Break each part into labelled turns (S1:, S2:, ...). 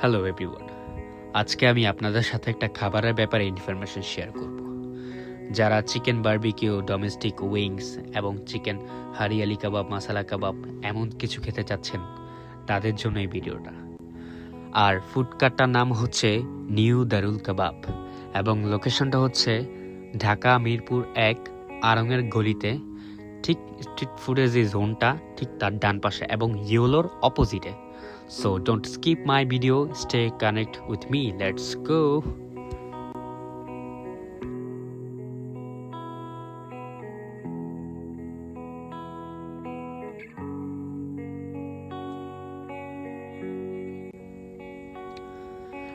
S1: Hello everyone আজকে আমি আপনাদের সাথে একটা খাবারের ব্যাপারে ইনফরমেশন শেয়ার করব। যারা চিকেন বার্বিকিউ ডোমেস্টিক উইংস এবং চিকেন হারিয়ালি কাবাব মশালা কাবাব এমন কিছু খেতে চাচ্ছেন, তাদের জন্য এই ভিডিওটা। আর ফুডকার্টটার নাম হচ্ছে নিউ দারুল কাবাব এবং লোকেশনটা হচ্ছে ঢাকা মিরপুর এক আরঙের গলিতে। ঠিক স্ট্রিট ফুডের যে জোনটা ঠিক তার ডান পাশে এবং ইয়োলোর অপোজিটে So don't skip my video, stay connect with me. Let's go.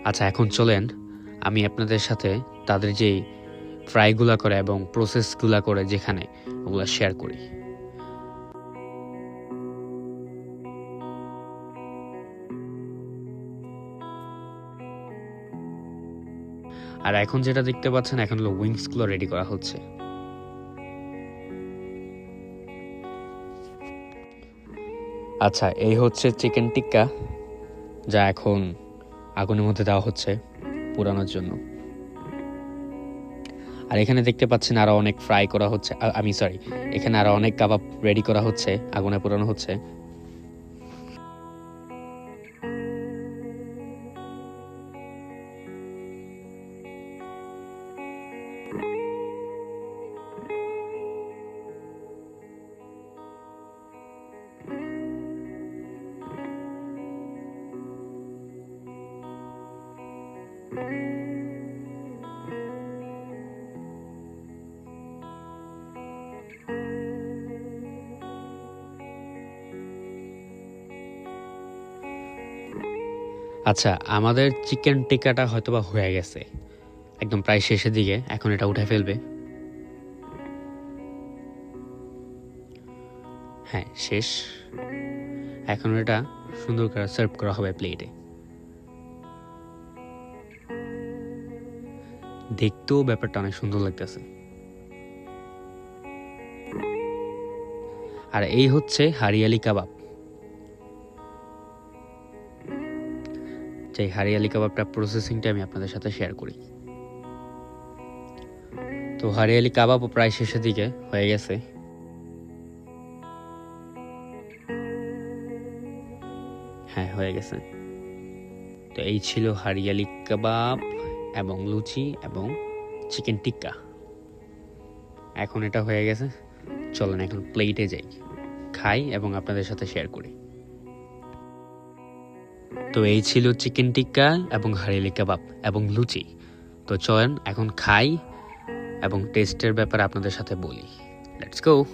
S1: আচ্ছা এখন চলেন আমি আপনাদের সাথে তাদের যে ফ্রাইগুলা করে এবং প্রসেসগুলা করে যেখানে ওগুলা শেয়ার করি আর এখন যেটা দেখতে পাচ্ছেন, এখন হলো উইংসগুলো রেডি করা হচ্ছে। আচ্ছা এই হচ্ছে চিকেন টিক্কা যা এখন আগুনের মধ্যে দেওয়া হচ্ছে পুরানোর জন্য। আর এখানে দেখতে পাচ্ছেন আরও অনেক ফ্রাই করা হচ্ছে আমি সরি এখানে আরও অনেক কাবাব রেডি করা হচ্ছে, আগুনে পুরানো হচ্ছে। আচ্ছা আমাদের চিকেন টিক্কাটা হয়তোবা হয়ে গেছে। একদম প্রায় শেষের দিকে, এখন এটা উঠে ফেলবে। হ্যাঁ শেষ। এখন এটা সুন্দর করে সার্ভ করা হবে প্লেটে দেখতেও ব্যাপারটা অনেক সুন্দর লাগতেছে। আর এই হচ্ছে হারিয়ালি কাবাব। যে হারিয়ালি কাবাবটা প্রসেসিংটা আমি আপনাদের সাথে শেয়ার করি। তো হারিয়ালি কাবাবও প্রায় শেষের দিকে হয়ে গেছে। হ্যাঁ হয়ে গেছে। তো এই ছিল হারিয়ালি কাবাব। এবং লুচি এবং চিকেন টিক্কা। এখন এটা হয়ে গেছে। চলেন এখন প্লেটে যাই। খাই এবং আপনাদের সাথে শেয়ার করি। তো এই ছিল চিকেন টিক্কা এবং হারিয়ালি কাবাব এবং লুচি। তো চলেন এখন খাই এবং টেস্টের ব্যাপারে আপনাদের সাথে বলি। লেটস গো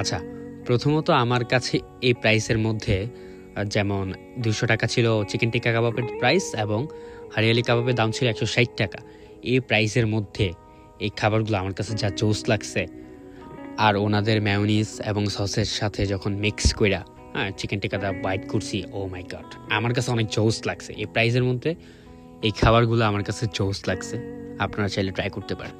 S1: আচ্ছা প্রথমত আমার কাছে এই প্রাইসের মধ্যে যেমন দুশো টাকা ছিল চিকেন টিক্কা কাবাবের প্রাইস এবং হারিয়ালি কাবাবের দাম ছিল একশো ষাট টাকা। এই প্রাইসের মধ্যে এই খাবারগুলো আমার কাছে যা জোস লাগছে। আর ওনাদের ম্যায়োনিজ এবং সসের সাথে যখন মিক্স কইরা হ্যাঁ চিকেন টিক্কাটা বাইট করছি ও মাই গড আমার কাছে অনেক জোস লাগছে। এই প্রাইসের মধ্যে এই খাবারগুলো আমার কাছে জোস লাগছে। আপনারা চাইলে ট্রাই করতে পারেন।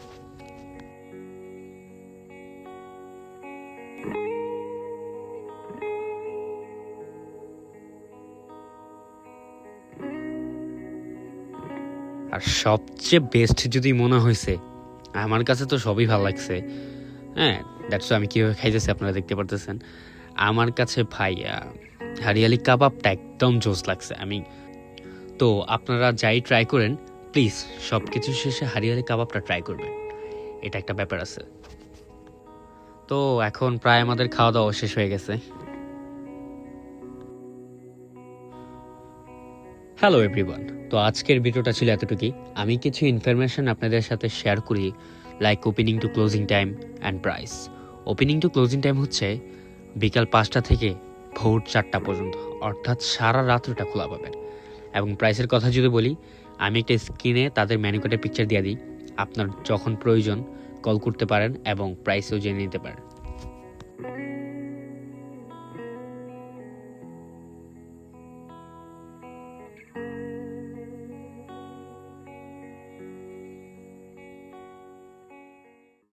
S1: আর সবচেয়ে বেস্ট যদি মনে হয়েছে, আমার কাছে তো সবই ভালো লাগছে। হ্যাঁ দ্যাটস আমি কীভাবে খাইতেছি আপনারা দেখতে পারতেছেন। আমার কাছে ভাই হারিয়ালি কাবাবটা একদম জোস লাগছে। আমি তো আপনারা যাই ট্রাই করেন প্লিজ সব কিছু শেষে হারিয়ালি কাবাবটা ট্রাই করবেন। এটা একটা ব্যাপার আছে। তো এখন প্রায় আমাদের খাওয়া দাওয়া শেষ হয়ে গেছে। হ্যালো এভরিওয়ান তো আজকের ভিডিওটা ছিল এতটুকুই। আমি কিছু ইনফরমেশন আপনাদের সাথে শেয়ার করি like opening to closing time and price opening to closing time হচ্ছে বিকাল পাঁচটা থেকে ভোর চারটা পর্যন্ত, অর্থাৎ সারা রাত ওটা খোলা পাবেন। এবং প্রাইসের কথা যদি বলি, আমি একটা স্ক্রিনে তাদের ম্যানিকটের পিকচার দিয়ে দিই। আপনার যখন প্রয়োজন কল করতে পারেন এবং প্রাইসও জেনে নিতে পারেন।